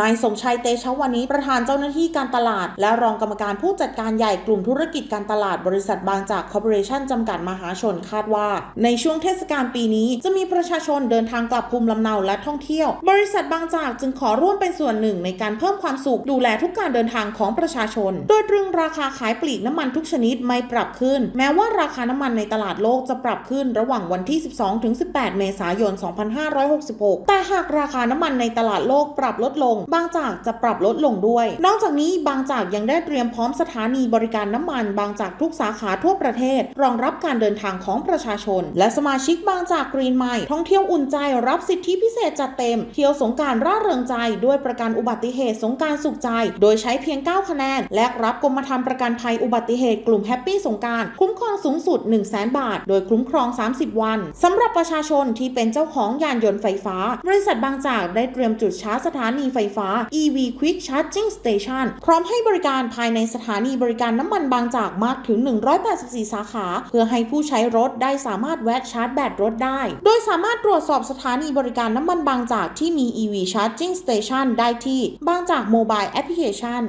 นายสมชัยเตชะวานิชประธานเจ้าหน้าที่การตลาด และรองกรรมการผู้จัดการใหญ่กลุ่มธุรกิจการตลาดบริษัทบางจากคอร์ปอเรชั่นจำกัดมหาชนคาดว่า ในช่วงเทศกาลปีนี้จะมีประชาชนเดินทางกลับภูมิลำเนาและท่องเที่ยว บริษัทบางจากจึงขอร่วมเป็นส่วนหนึ่งในการเพิ่มความสุขดูแลทุกการเดินทางของประชาชน โดยตรึงราคาขายปลีกน้ำมันทุกชนิดไม่ปรับขึ้น แม้ว่าราคาน้ำมันในตลาดโลกจะปรับขึ้นระหว่างวันที่ 12-18 เมษายน 2566 แต่หากราคาน้ำมันในตลาดโลกปรับลดลงบางจากจะปรับลดลงด้วย นอกจากนี้บางจากยังได้เตรียมพร้อมสถานีบริการน้ำมัน บางจากทุกสาขาทั่วประเทศ รองรับการเดินทางของประชาชน และสมาชิกบางจากกรีนไมล์ท่องเที่ยวอุ่นใจรับสิทธิพิเศษจัดเต็ม เที่ยวสงการร่าเริงใจ ด้วยประกันอุบัติเหตุสงการสุขใจ โดยใช้เพียง 9 คะแนน และรับกรมธรรม์ประกันภัยอุบัติเหตุกลุ่มแฮปปี้สงการคุ้มครองสูงสุด 1 0 0 0 0แบาท โดยคุ้มครอง 30 วันสำหรับประชาชนที่เป็นเจ้าของยานยนต์ไฟฟ้า บริษัทบางจากได้เตรียมจุดชาร์จสถานีไฟฟ้า EV Quick Charging Station พร้อมให้บริการภายในสถานีบริการน้ำมันบางจากมากถึง 184 สาขา เพื่อให้ผู้ใช้รถได้สามารถแวะชาร์จแบตรถได้ โดยสามารถตรวจสอบสถานีบริการน้ำมันบางจากที่มี EV Charging Station ได้ที่บางจาก Mobile Application